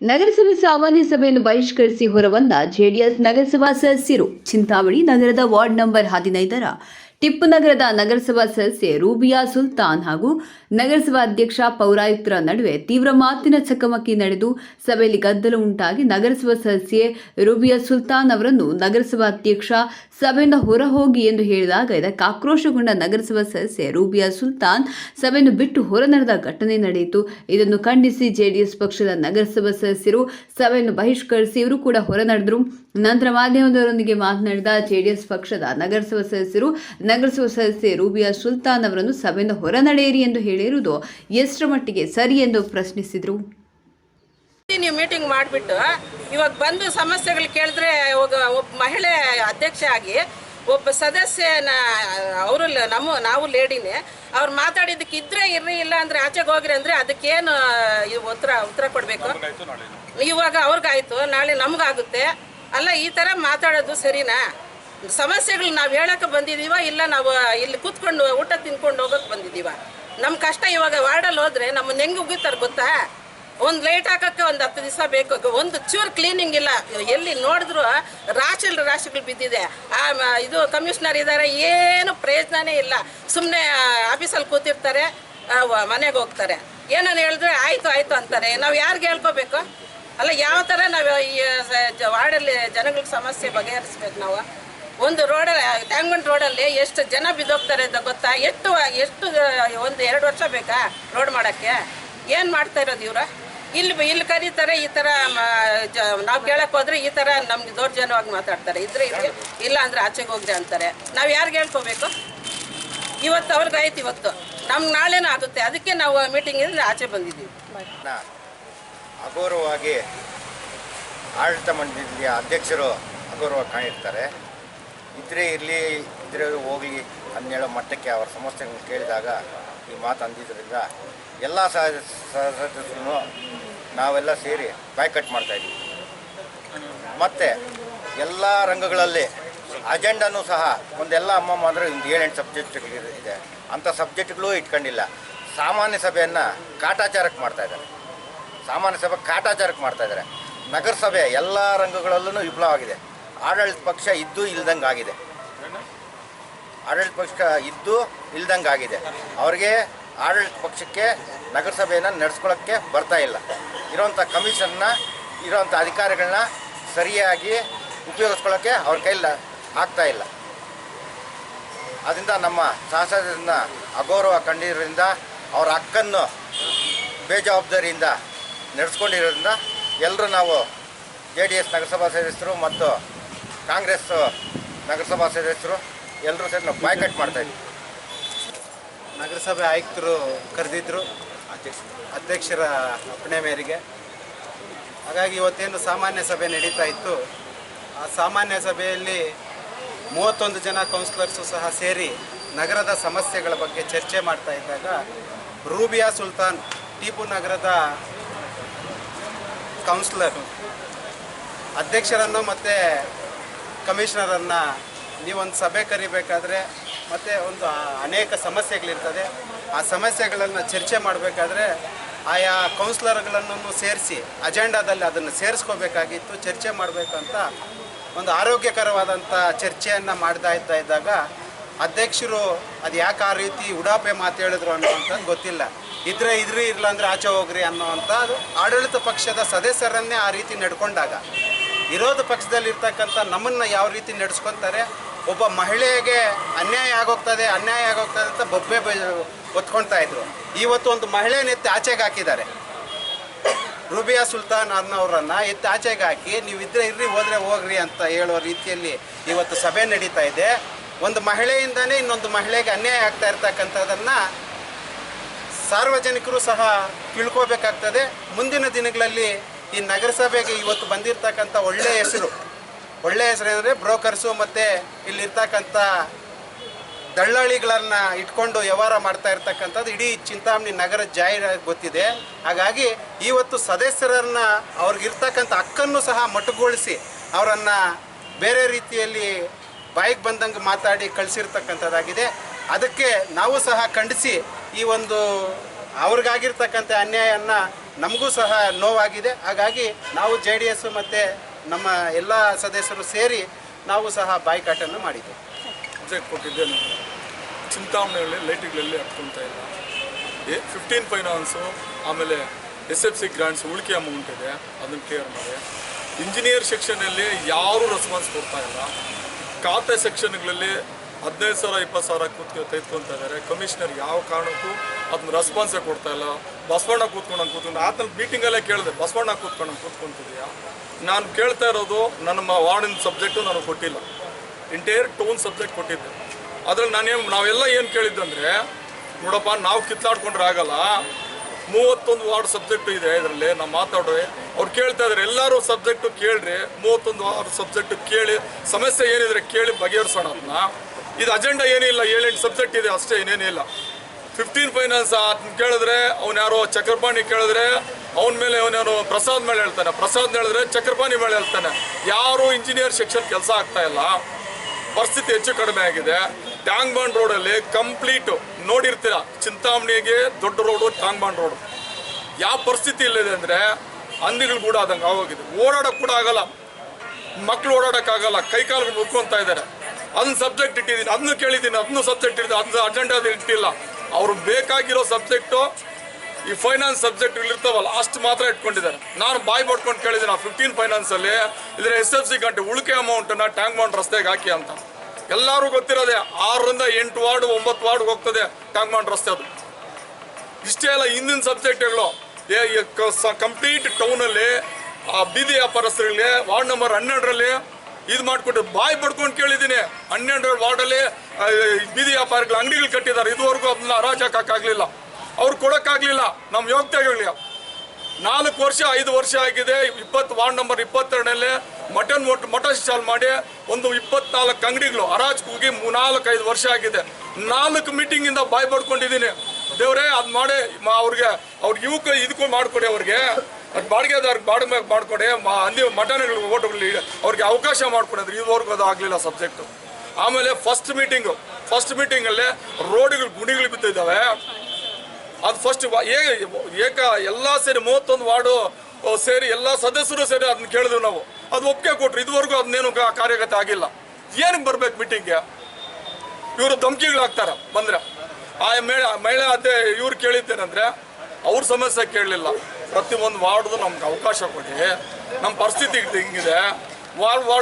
ನಗರಸಭೆ ಸಾಮಾನ್ಯ ಸಭೆಯನ್ನು ಬಹಿಷ್ಕರಿಸಿ ಹೊರಬಂದ ಜೆಡಿಎಸ್ ನಗರಸಭಾ ಸದಸ್ಯರು ಚಿಂತಾಮಣಿ ನಗರದ ವಾರ್ಡ್ ನಂಬರ್ ಹದಿನೈದರ ಟಿಪ್ಪು ನಗರದ ನಗರಸಭಾ ಸದಸ್ಯೆ ರೂಬಿಯಾ ಸುಲ್ತಾನ್ ಹಾಗೂ ನಗರಸಭಾ ಅಧ್ಯಕ್ಷ ಪೌರಾಯುಕ್ತರ ನಡುವೆ ತೀವ್ರ ಮಾತಿನ ಚಕಮಕಿ ನಡೆದು ಸಭೆಯಲ್ಲಿ ಗದ್ದಲ ಉಂಟಾಗಿ ನಗರಸಭಾ ಸದಸ್ಯೆ ರೂಬಿಯಾ ಸುಲ್ತಾನ್ ಅವರನ್ನು ನಗರಸಭಾ ಅಧ್ಯಕ್ಷ ಸಭೆಯಿಂದ ಹೊರಹೋಗಿ ಎಂದು ಹೇಳಿದಾಗ ಇದಕ್ಕೆ ಆಕ್ರೋಶಗೊಂಡ ನಗರಸಭಾ ಸದಸ್ಯೆ ರೂಬಿಯಾ ಸುಲ್ತಾನ್ ಸಭೆಯನ್ನು ಬಿಟ್ಟು ಹೊರ ನಡೆದ ಘಟನೆ ನಡೆಯಿತು. ಇದನ್ನು ಖಂಡಿಸಿ ಜೆಡಿಎಸ್ ಪಕ್ಷದ ನಗರಸಭಾ ಸದಸ್ಯರು ಸಭೆಯನ್ನು ಬಹಿಷ್ಕರಿಸಿ ಇವರು ಕೂಡ ಹೊರ ನಡೆದರು ನಂತರ ಮಾಧ್ಯಮದವರೊಂದಿಗೆ ಮಾತನಾಡಿದ ಜೆಡಿಎಸ್ ಪಕ್ಷದ ನಗರಸಭಾ ಸದಸ್ಯರು ನಗರಸಭಾ ಸದಸ್ಯೆ ರೂಬಿಯಾ ಸುಲ್ತಾನ್ ಅವರನ್ನು ಸಭೆಯಿಂದ ಹೊರ ನಡೆಯಿರಿ ಎಂದು ಹೇಳಿರುವುದು ಎಷ್ಟರ ಮಟ್ಟಿಗೆ ಸರಿ ಎಂದು ಪ್ರಶ್ನಿಸಿದರು. ನೀವು ಮೀಟಿಂಗ್ ಮಾಡಿಬಿಟ್ಟು ಇವಾಗ ಬಂದು ಸಮಸ್ಯೆಗಳು ಕೇಳಿದ್ರೆ ಇವಾಗ ಒಬ್ಬ ಮಹಿಳೆ ಅಧ್ಯಕ್ಷ ಆಗಿ ಒಬ್ಬ ಸದಸ್ಯನ ಅವರು ನಮ್ಮ ನಾವು ಲೇಡಿನೇ ಅವ್ರು ಮಾತಾಡಿದ್ದಕ್ಕೆ ಇದ್ರೆ ಇರ್ರಿ ಇಲ್ಲ ಅಂದ್ರೆ ಆಚೆಗೆ ಹೋಗ್ರಿ ಅಂದ್ರೆ ಅದಕ್ಕೇನು ಉತ್ತರ ಉತ್ತರ ಕೊಡಬೇಕು? ಇವಾಗ ಅವ್ರಿಗಾಯ್ತು ನಾಳೆ ನಮಗಾಗುತ್ತೆ. ಅಲ್ಲ ಈ ಥರ ಮಾತಾಡೋದು ಸರಿನಾ? ಸಮಸ್ಯೆಗಳು ನಾವು ಹೇಳಕ್ಕೆ ಬಂದಿದ್ದೀವ ಇಲ್ಲ ನಾವು ಇಲ್ಲಿ ಕೂತ್ಕೊಂಡು ಊಟ ತಿನ್ಕೊಂಡು ಹೋಗೋಕೆ ಬಂದಿದ್ದೀವ ನಮ್ಮ ಕಷ್ಟ ಇವಾಗ ವಾರ್ಡಲ್ಲಿ ಹೋದರೆ ನಮ್ಮನ್ನ ಹೆಂಗೆ ಉಗಿತಾರೆ ಗೊತ್ತಾ? ಒಂದು ಲೈಟ್ ಹಾಕೋಕ್ಕೆ ಒಂದು ಹತ್ತು ದಿವಸ ಬೇಕು. ಒಂದು ಚೂರು ಕ್ಲೀನಿಂಗ್ ಇಲ್ಲ. ಎಲ್ಲಿ ನೋಡಿದ್ರು ರಾಶಿ ರಾಶಿಗಳು ಬಿದ್ದಿದೆ. ಆ ಇದು ಕಮಿಷನರ್ ಇದ್ದಾರೆ ಏನು ಪ್ರಯೋಜನನೇ ಇಲ್ಲ. ಸುಮ್ಮನೆ ಆಫೀಸಲ್ಲಿ ಕೂತಿರ್ತಾರೆ ಮನೆಗೆ ಹೋಗ್ತಾರೆ. ಏನನ್ನು ಹೇಳಿದ್ರೆ, ಆಯಿತು ಆಯಿತು ಅಂತಾರೆ. ನಾವು ಯಾರಿಗೆ ಹೇಳ್ಕೋಬೇಕು? ಅಲ್ಲ, ಯಾವ ಥರ ನಾವು ಈ ವಾರ್ಡಲ್ಲಿ ಜನಗಳಿಗೆ ಸಮಸ್ಯೆ ಬಗೆಹರಿಸ್ಬೇಕು ನಾವು? ಒಂದು ರೋಡ ರೋಡ್ ರೋಡಲ್ಲಿ ಎಷ್ಟು ಜನ ಬಿದ್ದೋಗ್ತಾರೆ ಅಂತ ಗೊತ್ತಾ? ಎಷ್ಟು ಎಷ್ಟು ಒಂದು ಎರಡು ವರ್ಷ ಬೇಕಾ ರೋಡ್ ಮಾಡೋಕ್ಕೆ? ಏನು ಮಾಡ್ತಾ ಇರೋದು ಇವ್ರ? ಇಲ್ಲಿ ಇಲ್ಲಿ ಕರೀತಾರೆ, ಈ ಥರ ನಾವು ಕೇಳಕ್ಕೆ ಹೋದ್ರೆ ಈ ಥರ ನಮ್ಗೆ ದೌರ್ಜನ್ಯವಾಗಿ ಮಾತಾಡ್ತಾರೆ. ಇದ್ರೆ ಇಲ್ಲ ಅಂದ್ರೆ ಆಚೆಗೆ ಹೋಗ್ರಿ ಅಂತಾರೆ. ನಾವು ಯಾರಿಗೆ ಹೇಳ್ಕೋಬೇಕು? ಇವತ್ತು ಅವ್ರಿಗಾಯ್ತು ಇವತ್ತು. ನಮ್ಗೆ ನಾಳೆನೂ ಆಗುತ್ತೆ. ಅದಕ್ಕೆ ನಾವು ಮೀಟಿಂಗ್ ಇದ್ರೆ ಆಚೆ ಬಂದಿದ್ದೀವಿ. ಅಗೌರವವಾಗಿ ಆಡಳಿತ ಮಂಡಳಿಯ ಅಧ್ಯಕ್ಷರು ಅಗೌರವ ಕಾಣಿರ್ತಾರೆ. ಇದ್ರೆ ಇರಲಿ, ಇದ್ರೆ ಹೋಗಲಿ ಅನ್ನೇಳೋ ಮಟ್ಟಕ್ಕೆ ಅವರ ಸಮಸ್ಯೆಗಳನ್ನ ಕೇಳಿದಾಗ ಈ ಮಾತು ಅಂದಿದ್ದರಿಂದ ಎಲ್ಲ ಸದಸ್ಯರು ನಾವೆಲ್ಲ ಸೇರಿ ಬಾಯ್ಕಟ್ ಮಾಡ್ತಾಯಿದ್ವಿ ಮತ್ತು ಎಲ್ಲ ರಂಗಗಳಲ್ಲಿ ಅಜೆಂಡನೂ ಸಹ ಒಂದೆಲ್ಲ ಅಮ್ಮಮ್ಮ ಅಂದರೆ ಒಂದು ಏಳೆಂಟು ಸಬ್ಜೆಕ್ಟ್ಗಳು ಇದೆ. ಅಂಥ ಸಬ್ಜೆಕ್ಟ್ಗಳು ಇಟ್ಕೊಂಡಿಲ್ಲ. ಸಾಮಾನ್ಯ ಸಭೆಯನ್ನು ಕಾಟಾಚಾರಕ್ಕೆ ಮಾಡ್ತಾ ಇದ್ದಾರೆ. ಸಾಮಾನ್ಯ ಸಭೆ ಕಾಟಾಚಾರಕ್ಕೆ ಮಾಡ್ತಾ ಇದ್ದಾರೆ. ನಗರಸಭೆ ಎಲ್ಲ ರಂಗಗಳಲ್ಲೂ ವಿಫಲವಾಗಿದೆ. ಆಡಳಿತ ಪಕ್ಷ ಇದ್ದು ಇಲ್ದಂಗೆ ಆಗಿದೆ. ಆಡಳಿತ ಪಕ್ಷ ಇದ್ದು ಇಲ್ದಂಗೆ ಆಗಿದೆ. ಅವ್ರಿಗೆ ಆಡಳಿತ ಪಕ್ಷಕ್ಕೆ ನಗರಸಭೆಯನ್ನು ನಡೆಸ್ಕೊಳ್ಳೋಕ್ಕೆ ಬರ್ತಾ ಇಲ್ಲ. ಇರೋಂಥ ಕಮಿಷನ್ನ ಇರೋಂಥ ಅಧಿಕಾರಿಗಳನ್ನ ಸರಿಯಾಗಿ ಉಪಯೋಗಿಸ್ಕೊಳ್ಳೋಕ್ಕೆ ಅವ್ರ ಕೈಲಿ ಆಗ್ತಾ ಇಲ್ಲ. ಅದರಿಂದ ನಮ್ಮ ಶಾಸಕರನ್ನ ಅಗೌರವ ಕಂಡಿರೋದ್ರಿಂದ ಅವರ ಹಕ್ಕನ್ನು ಬೇಜವಾಬ್ದಾರಿಯಿಂದ ನಡೆಸ್ಕೊಂಡಿರೋದ್ರಿಂದ ಎಲ್ಲರೂ ನಾವು ಜೆ ಡಿ ಎಸ್ ನಗರಸಭಾ ಸದಸ್ಯರು ಮತ್ತು ಕಾಂಗ್ರೆಸ್, ನಗರಸಭಾ ಸದಸ್ಯರು ಎಲ್ಲರೂ ಸೇರಿ ನಾವು ಬಾಯ್ಕಟ್ ಮಾಡ್ತಾಯಿದ್ವಿ ನಗರಸಭೆ ಆಯುಕ್ತರು ಕರೆದಿದ್ದರು ಅಧ್ಯಕ್ಷರ ಅಪ್ಪಣೆ ಮೇರೆಗೆ. ಹಾಗಾಗಿ ಇವತ್ತೇನು ಸಾಮಾನ್ಯ ಸಭೆ ನಡೀತಾ ಇತ್ತು, ಆ ಸಾಮಾನ್ಯ ಸಭೆಯಲ್ಲಿ ಮೂವತ್ತೊಂದು ಜನ ಕೌನ್ಸಿಲರ್ಸು ಸಹ ಸೇರಿ ನಗರದ ಸಮಸ್ಯೆಗಳ ಬಗ್ಗೆ ಚರ್ಚೆ ಮಾಡ್ತಾ ಇದ್ದಾಗ ರೂಬಿಯಾ ಸುಲ್ತಾನ್ ಟೀಪು ನಗರದ ಕೌನ್ಸಿಲರ್ ಅಧ್ಯಕ್ಷರನ್ನು ಮತ್ತು ಕಮಿಷನರನ್ನು ನೀವೊಂದು ಸಭೆ ಕರಿಬೇಕಾದ್ರೆ ಮತ್ತು ಒಂದು ಅನೇಕ ಸಮಸ್ಯೆಗಳಿರ್ತದೆ. ಆ ಸಮಸ್ಯೆಗಳನ್ನು ಚರ್ಚೆ ಮಾಡಬೇಕಾದ್ರೆ ಆಯಾ ಕೌನ್ಸಿಲರ್ಗಳನ್ನು ಸೇರಿಸಿ ಅಜೆಂಡಾದಲ್ಲಿ ಅದನ್ನು ಸೇರಿಸ್ಕೋಬೇಕಾಗಿತ್ತು, ಚರ್ಚೆ ಮಾಡಬೇಕಂತ ಒಂದು ಆರೋಗ್ಯಕರವಾದಂಥ ಚರ್ಚೆಯನ್ನು ಮಾಡ್ತಾ ಇದ್ದ ಇದ್ದಾಗ ಅಧ್ಯಕ್ಷರು ಅದು ಯಾಕೆ ಆ ರೀತಿ ಉಡಾಪೆ ಮಾತು ಹೇಳಿದ್ರು ಅನ್ನೋವಂಥದ್ದು ಗೊತ್ತಿಲ್ಲ. ಇದ್ರೆ ಇದ್ರಿ ಇರಲ್ಲ ಅಂದರೆ ಆಚೆ ಹೋಗ್ರಿ ಅನ್ನೋವಂಥದ್ದು ಆಡಳಿತ ಪಕ್ಷದ ಸದಸ್ಯರನ್ನೇ ಆ ರೀತಿ ನಡ್ಕೊಂಡಾಗ. ವಿರೋಧ ಪಕ್ಷದಲ್ಲಿ ಇರ್ತಕ್ಕಂಥ ನಮ್ಮನ್ನು ಯಾವ ರೀತಿ ನಡೆಸ್ಕೊತಾರೆ, ಒಬ್ಬ ಮಹಿಳೆಗೆ ಅನ್ಯಾಯ ಆಗೋಗ್ತದೆ ಅನ್ಯಾಯ ಆಗೋಗ್ತದೆ ಅಂತ ಬೊಬ್ಬೆ ಒತ್ಕೊಳ್ತಾ ಇದ್ರು. ಇವತ್ತು ಒಂದು ಮಹಿಳೆಯನ್ನು ಎತ್ತಿ ಆಚೆಗೆ ಹಾಕಿದ್ದಾರೆ. ರುಬಿಯಾ ಸುಲ್ತಾನ್ ಅನ್ನೋರನ್ನ ಎತ್ತಿ ಆಚೆಗೆ ಹಾಕಿ ನೀವು ಇದ್ರೆ ಇರ್ರಿ, ಹೋದ್ರೆ ಹೋಗ್ರಿ ಅಂತ ಹೇಳೋ ರೀತಿಯಲ್ಲಿ ಇವತ್ತು ಸಭೆ ನಡೀತಾ ಇದೆ. ಒಂದು ಮಹಿಳೆಯಿಂದನೇ ಇನ್ನೊಂದು ಮಹಿಳೆಗೆ ಅನ್ಯಾಯ ಆಗ್ತಾ ಇರ್ತಕ್ಕಂಥದ್ದನ್ನು ಸಾರ್ವಜನಿಕರು ಸಹ ತಿಳ್ಕೋಬೇಕಾಗ್ತದೆ. ಮುಂದಿನ ದಿನಗಳಲ್ಲಿ ಈ ನಗರಸಭೆಗೆ ಇವತ್ತು ಬಂದಿರತಕ್ಕಂಥ ಒಳ್ಳೆಯ ಹೆಸರು. ಒಳ್ಳೆಯ ಹೆಸರು ಅಂದರೆ ಬ್ರೋಕರ್ಸು ಮತ್ತು ಇಲ್ಲಿರ್ತಕ್ಕಂಥ ದಳ್ಳಾಳಿಗಳನ್ನ ಇಟ್ಕೊಂಡು ವ್ಯವಹಾರ ಮಾಡ್ತಾ ಇರ್ತಕ್ಕಂಥದ್ದು ಇಡೀ ಚಿಂತಾಮಣಿ ನಗರ ಜಾಹೀರಾಗಿ ಗೊತ್ತಿದೆ. ಹಾಗಾಗಿ ಇವತ್ತು ಸದಸ್ಯರನ್ನ ಅವ್ರಿಗಿರ್ತಕ್ಕಂಥ ಹಕ್ಕನ್ನು ಸಹ ಮೊಟಕುಗೊಳಿಸಿ ಅವರನ್ನು ಬೇರೆ ರೀತಿಯಲ್ಲಿ ಬಾಯಿಗೆ ಬಂದಂಗೆ ಮಾತಾಡಿ ಕಳಿಸಿರ್ತಕ್ಕಂಥದ್ದಾಗಿದೆ. ಅದಕ್ಕೆ ನಾವು ಸಹ ಖಂಡಿಸಿ ಈ ಒಂದು ಅವ್ರಿಗಾಗಿರ್ತಕ್ಕಂಥ ಅನ್ಯಾಯನ ನಮಗೂ ಸಹ ನೋವಾಗಿದೆ. ಹಾಗಾಗಿ ನಾವು ಜೆ ಡಿ ಎಸ್ ಮತ್ತು ನಮ್ಮ ಎಲ್ಲ ಸದಸ್ಯರು ಸೇರಿ ನಾವು ಸಹ ಬಾಯ್ಕಾಟನ್ನು ಮಾಡಿದ್ದೇವೆ ನಾನು ಚಿಂತಾಮಣಿಯಲ್ಲಿ ಲೈಟ್ಗಳಲ್ಲಿ ಹತ್ಕೊಂತ ಇಲ್ಲ. ಫಿಫ್ಟೀನ್ ಫೈನಾನ್ಸು ಆಮೇಲೆ ಎಸ್ ಎಫ್ ಸಿ ಗ್ರಾಂಟ್ಸ್ ಉಳಿಕೆ ಅಮೌಂಟ್ ಇದೆ. ಅದನ್ನು ಕ್ಲಿಯರ್ ಮಾಡಿ. ಇಂಜಿನಿಯರ್ ಸೆಕ್ಷನಲ್ಲಿ ಯಾರೂ ರೆಸ್ಪಾನ್ಸ್ ಕೊಡ್ತಾ ಇಲ್ಲ. ಖಾತೆ ಸೆಕ್ಷನ್ಗಳಲ್ಲಿ ಹದಿನೈದು ಸಾವಿರ, ಇಪ್ಪತ್ತು ಸಾವಿರ ಕೂತ್ಕೊ ತೆಗೆದುಕೊತಾ ಇದ್ದಾರೆ. ಕಮಿಷನರ್ ಯಾವ ಕಾರಣಕ್ಕೂ ಅದನ್ನ ರೆಸ್ಪಾನ್ಸೇ ಕೊಡ್ತಾ ಇಲ್ಲ. ಬಸವಣ್ಣ ಕೂತ್ಕೊಂಡು ಕೂತ್ಕೊಂಡು, ಆತನ ಮೀಟಿಂಗಲ್ಲೇ ಕೇಳಿದೆ, ಬಸವಣ್ಣ ಕೂತ್ಕೊಂಡು ಕೂತ್ಕೊಂತಿದ್ಯಾ? ನಾನು ಕೇಳ್ತಾ ಇರೋದು, ನನ್ನ ವಾರ್ಡ್ ವಾರ್ಡಿನ ಸಬ್ಜೆಕ್ಟು ನನಗೆ ಕೊಟ್ಟಿಲ್ಲ ಇಂಟೈರ್ ಟೋನ್ ಸಬ್ಜೆಕ್ಟ್ ಕೊಟ್ಟಿದ್ದೆ. ಅದ್ರಲ್ಲಿ ನಾನೇನು ನಾವೆಲ್ಲ ಏನು ಕೇಳಿದ್ದಂದರೆ ನೋಡಪ್ಪ, ನಾವು ಕಿತ್ತಾಡ್ಕೊಂಡ್ರೆ ಆಗಲ್ಲ. ಮೂವತ್ತೊಂದು ವಾರ್ಡ್ ಸಬ್ಜೆಕ್ಟ್ ಇದೆ ಇದರಲ್ಲಿ ನಾವು ಮಾತಾಡೋರೆ ಅವ್ರು ಕೇಳ್ತಾ ಇದ್ದಾರೆ ಎಲ್ಲರೂ ಸಬ್ಜೆಕ್ಟು ಕೇಳ್ರಿ, ಮೂವತ್ತೊಂದು ವಾರ್ಡ್ ಸಬ್ಜೆಕ್ಟ್ ಕೇಳಿ, ಸಮಸ್ಯೆ ಏನಿದ್ರೆ ಕೇಳಿ ಬಗೆಹರಿಸೋಣ ಅದನ್ನ ಇದು ಅಜೆಂಡಾ ಏನಿಲ್ಲ, ಏಳೆಂಟು ಸಬ್ಜೆಕ್ಟ್ ಇದೆ ಅಷ್ಟೇ ಏನೇನಿಲ್ಲ ಫಿಫ್ಟೀನ್ ಫೈನಲ್ಸ್ ಅದನ್ನ ಕೇಳಿದ್ರೆ ಅವ್ನು ಯಾರೋ ಚಕ್ರಪಾಣಿ ಕೇಳಿದ್ರೆ ಅವನ ಮೇಲೆ ಅವನೇನು ಪ್ರಸಾದ್ ಮೇಲೆ ಹೇಳ್ತಾನೆ. ಪ್ರಸಾದ್ ಹೇಳಿದ್ರೆ ಚಕ್ರಪಾಣಿ ಮೇಲೆ ಹೇಳ್ತಾನೆ. ಯಾರು ಇಂಜಿನಿಯರ್ ಸೆಕ್ಷನ್ ಕೆಲಸ ಆಗ್ತಾ ಇಲ್ಲ. ಪರಿಸ್ಥಿತಿ ಹೆಚ್ಚು ಕಡಿಮೆ ಆಗಿದೆ. ಟ್ಯಾಂಗ್ ಬಾಂಡ್ ರೋಡಲ್ಲಿ ಕಂಪ್ಲೀಟು ನೋಡಿರ್ತೀರ. ಚಿಂತಾಮಣಿಗೆ ದೊಡ್ಡ ರೋಡು ಟ್ಯಾಂಗ್ ಬಾಂಡ್ ರೋಡು ಯಾವ ಪರಿಸ್ಥಿತಿ ಇಲ್ಲಿದೆ ಅಂದರೆ ಹಂದಿಗಳು ಕೂಡ ಆದಂಗೆ ಆಗೋಗಿದೆ. ಓಡಾಡೋಕೆ ಕೂಡ ಆಗಲ್ಲ. ಮಕ್ಕಳು ಓಡಾಡೋಕ್ಕಾಗಲ್ಲ ಕೈ ಕಾಲು ಮುರ್ಕೊಂತ ಇದ್ದಾರೆ. ಅದನ್ನ ಸಬ್ಜೆಕ್ಟ್ ಇಟ್ಟಿದ್ದೀನಿ. ಅದನ್ನು ಕೇಳಿದ್ದೀನಿ. ಅದನ್ನು ಸಬ್ಜೆಕ್ಟ್ ಇಟ್ಟಿದ್ದೀನಿ ಅದನ್ನ ಅಜೆಂಡಾದ ಇಟ್ಟಿಲ್ಲ. ಅವ್ರು ಬೇಕಾಗಿರೋ ಸಬ್ಜೆಕ್ಟು ಈ ಫೈನಾನ್ಸ್ ಸಬ್ಜೆಕ್ಟ್ ಇರ್ತಾವಲ್ಲ, ಅಷ್ಟು ಮಾತ್ರ ಇಟ್ಕೊಂಡಿದ್ದಾರೆ. ನಾನು ಬಾಯ್ ಬಡ್ಕೊಂಡು ಕೇಳಿದ್ದೀನಿ, ಆ ಫಿಫ್ಟೀನ್ ಫೈನಾನ್ಸಲ್ಲಿ ಇದ್ರೆ ಎಸ್ ಎಫ್ ಸಿ ಗಂಟೆ ಉಳಿಕೆ ಅಮೌಂಟನ್ನು ಟ್ಯಾಂಕ್ ಮೌಂಟ್ ರಸ್ತೆಗೆ ಹಾಕಿ ಅಂತ. ಎಲ್ಲರೂ ಗೊತ್ತಿರೋದೆ, ಆರರಿಂದ ಎಂಟು ವಾರ್ಡ್, ಒಂಬತ್ತು ವಾರ್ಡ್ ಹೋಗ್ತದೆ ಟ್ಯಾಂಕ್ ಮೌಂಟ್ ರಸ್ತೆ ಅದು. ಇಷ್ಟೇ ಅಲ್ಲ, ಹಿಂದಿನ ಸಬ್ಜೆಕ್ಟ್ಗಳು ಕಂಪ್ಲೀಟ್ ಟೌನಲ್ಲಿ ಆ ಬೀದಿ ವ್ಯಾಪಾರಸ್ಥರಲ್ಲಿ, ವಾರ್ಡ್ ನಂಬರ್ ಹನ್ನೆರಡರಲ್ಲಿ ಇದು ಮಾಡಿಕೊಟ್ಟು ಬಾಯಿ ಪಡ್ಕೊಂಡು ಕೇಳಿದ್ದೀನಿ. ಹನ್ನೆರಡು ವಾರ್ಡಲ್ಲಿ ಬೀದಿ ವ್ಯಾಪಾರಿಗಳು ಅಂಗಡಿಗಳು ಕಟ್ಟಿದ್ದಾರೆ. ಇದುವರೆಗೂ ಅದನ್ನ ಹರಾಜು ಹಾಕೋಕ್ಕಾಗಲಿಲ್ಲ ಅವ್ರು ಕೊಡೋಕ್ಕಾಗಲಿಲ್ಲ. ನಮ್ಮ ಯೋಗ್ಯತೆಗಳಿಗೆ ನಾಲ್ಕು ವರ್ಷ, ಐದು ವರ್ಷ ಆಗಿದೆ. ಇಪ್ಪತ್ತು ವಾರ್ಡ್ ನಂಬರ್ ಇಪ್ಪತ್ತೆರಡಲ್ಲೇ ಮಟನ್ ಮೊಟ್ ಮಟನ್ ಸ್ಟಾಲ್ ಮಾಡಿ ಒಂದು ಇಪ್ಪತ್ನಾಲ್ಕು ಅಂಗಡಿಗಳು ಹರಾಜು ಹೋಗಿ ನಾಲ್ಕು ಐದು ವರ್ಷ ಆಗಿದೆ. ನಾಲ್ಕು ಮೀಟಿಂಗಿಂದ ಬಾಯ್ ಪಡ್ಕೊಂಡಿದ್ದೀನಿ ದೇವ್ರೆ, ಅದು ಮಾಡಿ ಅವ್ರಿಗೆ ಅವ್ರಿಗೆ ಇವಕ್ಕೆ ಇದಕ್ಕೂ ಮಾಡಿಕೊಡಿ ಅವ್ರಿಗೆ. ಅದು ಬಾಡಿಗೆದಾರ್ಗೆ ಬಾಡಿಗೆ ಮಾಡಿಕೊಡಿ ಅಲ್ಲಿ ಮಟನ್ಗಳು ಓಟುಗಳು ಅವ್ರಿಗೆ ಅವಕಾಶ ಮಾಡ್ಕೊಂಡಿದ್ರು ಇದುವರೆಗೂ ಅದು ಆಗಲಿಲ್ಲ ಸಬ್ಜೆಕ್ಟು. ಆಮೇಲೆ ಫಸ್ಟ್ ಮೀಟಿಂಗು ಫಸ್ಟ್ ಮೀಟಿಂಗಲ್ಲೇ ರೋಡ್ಗಳು ಗುಣಿಗಳು ಬಿದ್ದಿದ್ದಾವೆ. ಅದು ಫಸ್ಟ್ ಏಕ ಎಲ್ಲ ಸೇರಿ ಮೂವತ್ತೊಂದು ವಾರ್ಡು ಸೇರಿ ಎಲ್ಲ ಸದಸ್ಯರು ಸೇರಿ ಅದನ್ನ ಕೇಳಿದ್ವಿ ನಾವು. ಅದು ಒಪ್ಪಿಗೆ ಕೊಟ್ರು. ಇದುವರೆಗೂ ಅದನ್ನೇನು ಕಾರ್ಯಗತ ಆಗಿಲ್ಲ. ಏನಕ್ಕೆ ಬರ್ಬೇಕು ಮೀಟಿಂಗ್ಗೆ ಇವರು ಧಮಕಿಗಳು ಹಾಕ್ತಾರೆ ಬಂದರೆ. ಆ ಮೇಳ ಮಹಿಳಾ ಅದೇ ಇವ್ರು ಕೇಳಿದ್ದೇನೆಂದ್ರೆ, ಅವ್ರ ಸಮಸ್ಯೆ ಕೇಳಲಿಲ್ಲ. ಪ್ರತಿಯೊಂದು ವಾರ್ಡ್ದು ನಮ್ಗೆ ಅವಕಾಶ ಕೊಡಿ. ನಮ್ಮ ಪರಿಸ್ಥಿತಿ ಹಿಂಗಿದೆ. Ward ward